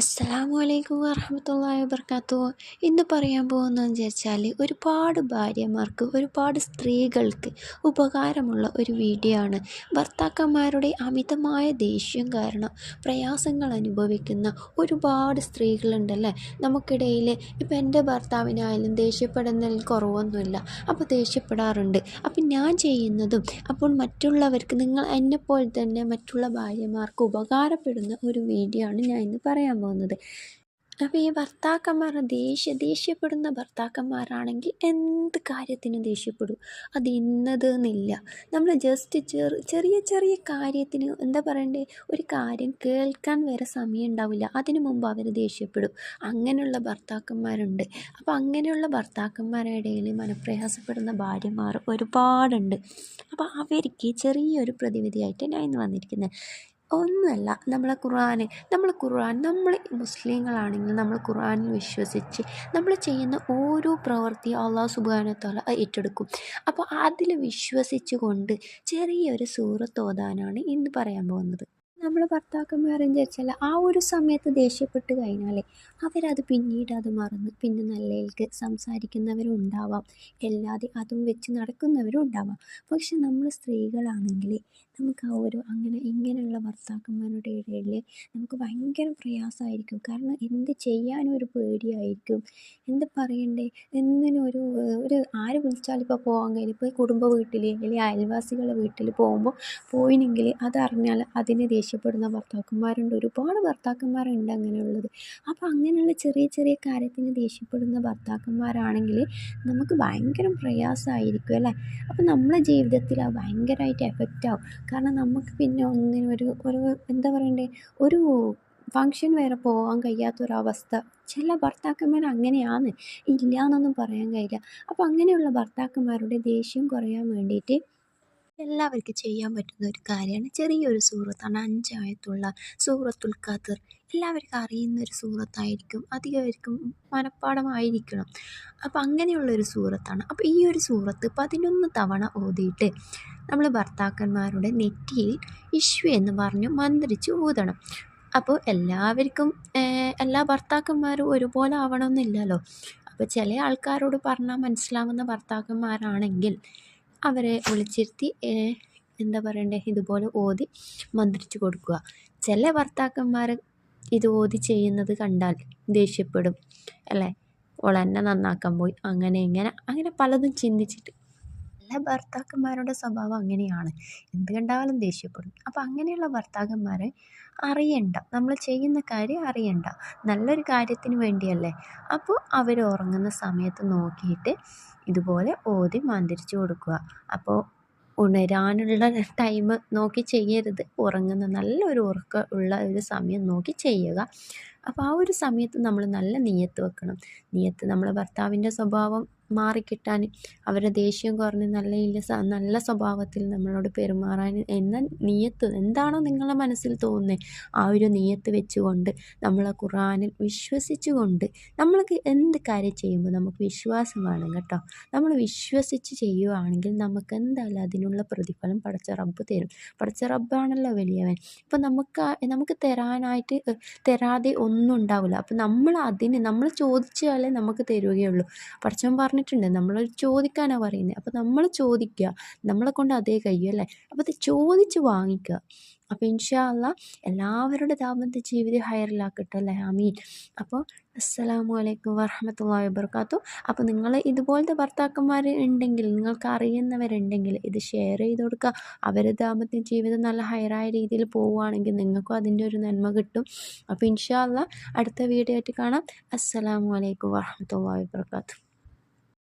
അസ്സലാമലൈക്കും വറഹമത്തല്ലാ വർക്കാത്തു ഇന്ന് പറയാൻ പോകുന്നതെന്ന് വെച്ചാൽ ഒരുപാട് ഭാര്യമാർക്ക് ഒരുപാട് സ്ത്രീകൾക്ക് ഉപകാരമുള്ള ഒരു വീഡിയോ ആണ്. ഭർത്താക്കന്മാരുടെ അമിതമായ ദേഷ്യം കാരണം പ്രയാസങ്ങൾ അനുഭവിക്കുന്ന ഒരുപാട് സ്ത്രീകളുണ്ടല്ലേ നമുക്കിടയിൽ ഇപ്പം എന്റെ ഭർത്താവിനായാലും ദേഷ്യപ്പെടുന്നതിൽ കുറവൊന്നുമില്ല. അപ്പോൾ ദേഷ്യപ്പെടാറുണ്ട്. അപ്പം ഞാൻ ചെയ്യുന്നതും അപ്പോൾ മറ്റുള്ളവർക്ക് നിങ്ങൾ എന്നെപ്പോലെ തന്നെ മറ്റുള്ള ഭാര്യമാർക്ക് ഉപകാരപ്പെടുന്ന ഒരു വീഡിയോ ആണ് ഞാൻ ഇന്ന് പറയാൻ പോകുന്നത് അപ്പോൾ ഈ ഭർത്താക്കന്മാർ ദേഷ്യ ദേഷ്യപ്പെടുന്ന ഭർത്താക്കന്മാരാണെങ്കിൽ എന്ത് കാര്യത്തിനും ദേഷ്യപ്പെടും? അത് ഇന്നത് എന്നില്ല. നമ്മൾ ജസ്റ്റ് ചെറു ചെറിയ ചെറിയ കാര്യത്തിന് എന്താ പറയണ്ടേ? ഒരു കാര്യം കേൾക്കാൻ വരെ സമയം ഉണ്ടാവില്ല. അതിനു മുമ്പ് അവർ ദേഷ്യപ്പെടും. അങ്ങനെയുള്ള ഭർത്താക്കന്മാരുണ്ട്. അപ്പോൾ അങ്ങനെയുള്ള ഭർത്താക്കന്മാരുടെ ഇടയിൽ മനപ്രയാസപ്പെടുന്ന ഭാര്യമാർ ഒരുപാടുണ്ട്. അപ്പോൾ അവർക്ക് ചെറിയൊരു പ്രതിവിധിയായിട്ട് ഞാൻ ഇന്ന് വന്നിരിക്കുന്നത് ഒന്നുമല്ല. നമ്മളെ ഖുർആൻ നമ്മൾ ഖുർആൻ നമ്മൾ മുസ്ലിങ്ങളാണെങ്കിൽ നമ്മൾ ഖുർആനിൽ വിശ്വസിച്ച് നമ്മൾ ചെയ്യുന്ന ഓരോ പ്രവൃത്തി അള്ളാഹു സുബാനത്തോല ഏറ്റെടുക്കും. അപ്പോൾ അതിൽ വിശ്വസിച്ചുകൊണ്ട് ചെറിയൊരു സൂറത്ത് ഓതാനാണ് ഇന്ന് പറയാൻ പോകുന്നത്. നമ്മൾ ഭർത്താക്കന്മാരെന്ന് വെച്ചാൽ ആ ഒരു സമയത്ത് ദേഷ്യപ്പെട്ട് കഴിഞ്ഞാൽ അവരത് പിന്നീട് അത് മറന്ന് പിന്നെ നല്ലയിൽക്ക് സംസാരിക്കുന്നവരും ഉണ്ടാവാം. അല്ലാതെ അതും വെച്ച് നടക്കുന്നവരും ഉണ്ടാവാം. പക്ഷെ നമ്മൾ സ്ത്രീകളാണെങ്കിൽ നമുക്ക് ആ ഒരു അങ്ങനെ ഇങ്ങനെയുള്ള ഭർത്താക്കന്മാരുടെ ഇടയിൽ നമുക്ക് ഭയങ്കര പ്രയാസമായിരിക്കും. കാരണം എന്ത് ചെയ്യാനും ഒരു പേടിയായിരിക്കും. എന്ത് പറയണ്ടേ? എന്തിനും ഒരു ഒരു ആര് വിളിച്ചാലും ഇപ്പോൾ പോകാൻ കഴിയും ഇപ്പോൾ കുടുംബ വീട്ടിൽ അല്ലെങ്കിൽ അയൽവാസികളുടെ വീട്ടിൽ പോകുമ്പോൾ പോയിനെങ്കിൽ അതറിഞ്ഞാൽ അതിന് ദേഷ്യപ്പെടുന്ന ഭർത്താക്കന്മാരുണ്ട്. ഒരുപാട് ഭർത്താക്കന്മാരുണ്ട് അങ്ങനെയുള്ളത്. അപ്പോൾ അങ്ങനെയുള്ള ചെറിയ ചെറിയ കാര്യത്തിന് ദേഷ്യപ്പെടുന്ന ഭർത്താക്കന്മാരാണെങ്കിൽ നമുക്ക് ഭയങ്കര പ്രയാസമായിരിക്കും അല്ലേ? അപ്പോൾ നമ്മളെ ജീവിതത്തിൽ അത് ഭയങ്കരമായിട്ട് എഫക്റ്റ് ആവും. കാരണം നമുക്ക് പിന്നെ ഒന്നിനും ഒരു ഒരു എന്താ പറയണ്ടേ? ഒരു ഫങ്ഷൻ വരെ പോകാൻ കഴിയാത്തൊരവസ്ഥ ചില ഭർത്താക്കന്മാർ അങ്ങനെയാണ്. ഇല്ല എന്നൊന്നും പറയാൻ കഴിയില്ല. അപ്പോൾ അങ്ങനെയുള്ള ഭർത്താക്കന്മാരുടെ ദേഷ്യം കുറയാൻ വേണ്ടിയിട്ട് എല്ലാവർക്കും ചെയ്യാൻ പറ്റുന്ന ഒരു കാര്യമാണ്. ചെറിയൊരു സൂറത്താണ് അഞ്ചായത്തുള്ള സൂറത്തുൽ ഖദർ. എല്ലാവർക്കും അറിയുന്ന ഒരു സൂറത്തായിരിക്കും അധികമായിരിക്കും മനഃപ്പാടമായിരിക്കണം. അപ്പോൾ അങ്ങനെയുള്ളൊരു സൂറത്താണ് അപ്പോൾ ഈ ഒരു സൂറത്ത് പതിനൊന്ന് തവണ ഓതിയിട്ട് നമ്മൾ ഭർത്താക്കന്മാരുടെ നെറ്റിയിൽ ഇഷ്യു എന്ന് പറഞ്ഞ് മന്ത്രിച്ച് ഊതണം. അപ്പോൾ എല്ലാവർക്കും എല്ലാ ഭർത്താക്കന്മാരും ഒരുപോലെ ആവണമെന്നില്ലല്ലോ. അപ്പോൾ ചില ആൾക്കാരോട് പറഞ്ഞാൽ മനസ്സിലാവുന്ന ഭർത്താക്കന്മാരാണെങ്കിൽ അവരെ വിളിച്ചിരുത്തി എന്താ പറയണ്ടേ ഇതുപോലെ ഓതി മന്ത്രിച്ചു കൊടുക്കുക. ചില ഭർത്താക്കന്മാർ ഇത് ഓതി ചെയ്യുന്നത് കണ്ടാൽ ദേഷ്യപ്പെടും അല്ലേ? ഓളെന്നെ നന്നാക്കാൻ പോയി അങ്ങനെ ഇങ്ങനെ അങ്ങനെ പലതും ചിന്തിച്ചിട്ട് എല്ലാ ഭർത്താക്കന്മാരുടെ സ്വഭാവം അങ്ങനെയാണ്. എന്ത് കണ്ടാലും ദേഷ്യപ്പെടും. അപ്പോൾ അങ്ങനെയുള്ള ഭർത്താക്കന്മാരെ അറിയണ്ട. നമ്മൾ ചെയ്യുന്ന കാര്യം അറിയണ്ട. നല്ലൊരു കാര്യത്തിന് വേണ്ടിയല്ലേ? അപ്പോൾ അവർ ഉറങ്ങുന്ന സമയത്ത് നോക്കിയിട്ട് ഇതുപോലെ ഓതി മന്ത്രിച്ച് കൊടുക്കുക. അപ്പോൾ ഉണരാനുള്ള ടൈം നോക്കി ചെയ്യരുത്. ഉറങ്ങുന്ന നല്ലൊരു ഉറക്ക ഉള്ള ഒരു സമയം നോക്കി ചെയ്യുക. അപ്പോൾ ആ ഒരു സമയത്ത് നമ്മൾ നല്ല നീയത്ത് വെക്കണം. നീയത്ത് നമ്മളെ ഭർത്താവിന്റെ സ്വഭാവം മാറിക്കിട്ടാൻ അവരുടെ ദേഷ്യം കുറഞ്ഞ് നല്ല ഇല്ല നല്ല സ്വഭാവത്തിൽ നമ്മളോട് പെരുമാറാൻ എന്ന നീയത്ത് എന്താണോ നിങ്ങളുടെ മനസ്സിൽ തോന്നുന്നത് ആ ഒരു നീയത്ത് വെച്ചുകൊണ്ട് നമ്മളെ ഖുറാനിൽ വിശ്വസിച്ചുകൊണ്ട് നമ്മൾക്ക് എന്ത് കാര്യം ചെയ്യുമ്പോൾ നമുക്ക് വിശ്വാസം വേണം കേട്ടോ. നമ്മൾ വിശ്വസിച്ച് ചെയ്യുകയാണെങ്കിൽ നമുക്ക് എന്തായാലും അതിനുള്ള പ്രതിഫലം പടച്ച റബ്ബ് തരും. പടച്ച റബ്ബാണല്ലോ വലിയവൻ. ഇപ്പം നമുക്ക് നമുക്ക് തരാനായിട്ട് തരാതെ ഒന്നും ഉണ്ടാവില്ല. അപ്പം നമ്മൾ അതിന് നമ്മൾ ചോദിച്ചാലേ നമുക്ക് തരുകയുള്ളൂ. പടച്ചവൻ പറഞ്ഞു പറഞ്ഞിട്ടുണ്ട്. നമ്മൾ ചോദിക്കാനാണ് പറയുന്നത് അപ്പോൾ നമ്മൾ ചോദിക്കുക. നമ്മളെ കൊണ്ട് അതേ കഴിയും അല്ലേ? അപ്പോൾ അത് ചോദിച്ച് വാങ്ങിക്കുക. അപ്പോൾ ഇൻഷാ അല്ല എല്ലാവരുടെ ദാമ്പത്യ ജീവിതം ഹയറിലാക്കട്ടെ അല്ലേ? അമീൻ അപ്പോൾ അസ്സലാമു അലൈക്കും വറഹമത്തല്ലാ വബർക്കാത്തു അപ്പോൾ നിങ്ങൾ ഇതുപോലത്തെ ഭർത്താക്കന്മാർ ഉണ്ടെങ്കിൽ നിങ്ങൾക്ക് അറിയുന്നവരുണ്ടെങ്കിൽ ഇത് ഷെയർ ചെയ്ത് കൊടുക്കുക. അവരുടെ ദാമ്പത്യ ജീവിതം നല്ല ഹയറായ രീതിയിൽ പോവുകയാണെങ്കിൽ നിങ്ങൾക്കും അതിന്റെ ഒരു നന്മ കിട്ടും. അപ്പോൾ ഇൻഷാ അല്ല അടുത്ത വീഡിയോ ആയിട്ട് കാണാം. അസ്സലാമു അലൈക്കും വറഹമത്തല്ലാ വബർക്കാത്തു